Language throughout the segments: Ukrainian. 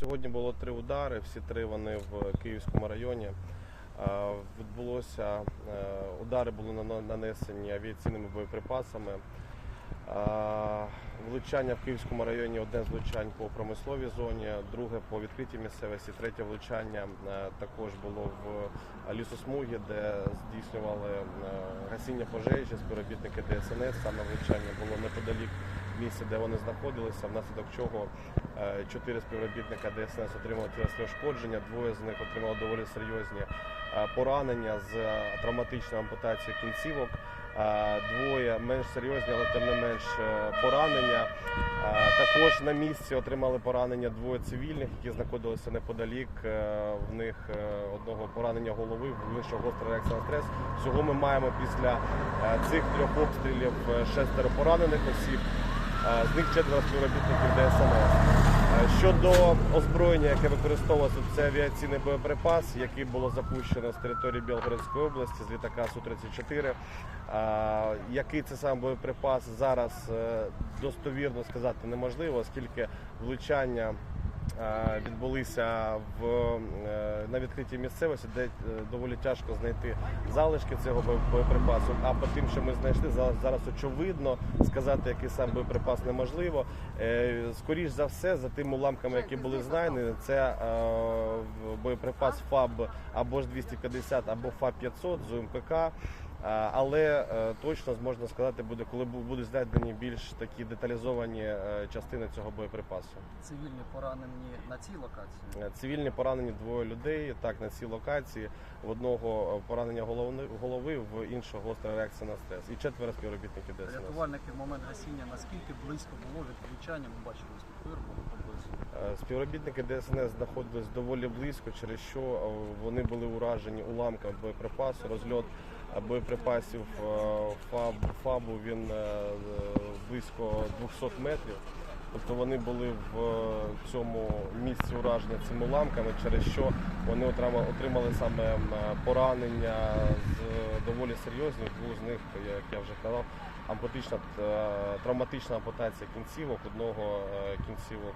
Сьогодні було три удари, всі три вони в Київському районі. Відбулося е, удари були нанесені авіаційними боєприпасами. Влучання в Київському районі одне з влучань по промисловій зоні, друге по відкритій місцевості, третє влучання е, також було в лісосмугі, де здійснювали е, гасіння пожежі, співробітники ДСНС. Саме влучання було неподалік місця, де вони знаходилися, внаслідок чого е, чотири співробітника ДСНС отримали тілесні ушкодження, двоє з них отримали доволі серйозні е, поранення з е, травматичною ампутацією кінцівок. Двоє менш серйозні, але тим не менш поранення. Також на місці отримали поранення двоє цивільних, які знаходилися неподалік. В них одного поранення голови, в гостра реакція на стрес. Всього ми маємо після цих трьох обстрілів шестеро поранених осіб. Е, З них четверо співробітників ДСНС. Е, Щодо озброєння, яке використовувалося, це авіаційний боєприпас, який було запущено з території Білгородської області з літака Су-34. Е, Який це сам боєприпас зараз достовірно сказати неможливо, оскільки влучання відбулися в, е, на відкритій місцевості, де е, доволі тяжко знайти залишки цього бо- боєприпасу. А по тим, що ми знайшли, зараз, очевидно сказати, який сам боєприпас неможливо. Е, Скоріш за все, за тими уламками, які були знайдені, це е, боєприпас ФАБ або ж 250, або ФАБ 500 з УМПК. Е, Але е, точно можна сказати буде, коли бу- будуть знайдені більш такі деталізовані е, частини цього боєприпасу. Цивільні поранені на цій локації. Цивільні поранені двоє людей, так на цій локації. В одного поранення голови, голови, в іншого гостра реакція на стрес. І четверо співробітників ДСНС. Рятувальники в момент гасіння наскільки близько було від влучання, ми бачили стопир, було поблизу. Співробітники ДСНС знаходились доволі близько, через що вони були уражені уламками боєприпасу. Розльот боєприпасів е, ФАБ, ФАБу він е, близько 200 метрів. Тобто вони були в е, цьому місці ураження цими уламками, через що вони отримали, отримали саме поранення з доволі серйозні. Двох з них, як я вже казав, ампутична травматична ампутація кінцівок, одного кінцівок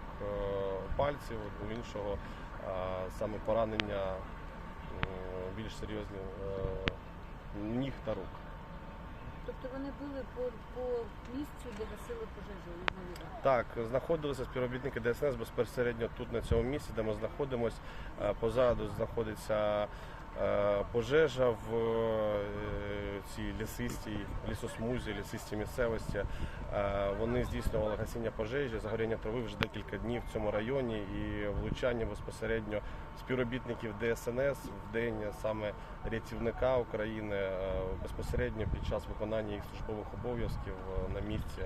пальців, у іншого саме поранення більш серйозні ніг та рук. Тобто вони були по, по місцю, де гасили пожежу, ймовірно. Так, знаходилися співробітники ДСНС безпосередньо тут на цьому місці, де ми знаходимося. Е, Позаду знаходиться пожежа в е, цій лісистій лісосмузі, лісистій місцевості. Е, Вони здійснювали гасіння пожежі, загоряння трави вже декілька днів в цьому районі і влучання безпосередньо співробітників ДСНС в день саме рятівника України е, безпосередньо під час виконання їх службових обов'язків е, на місці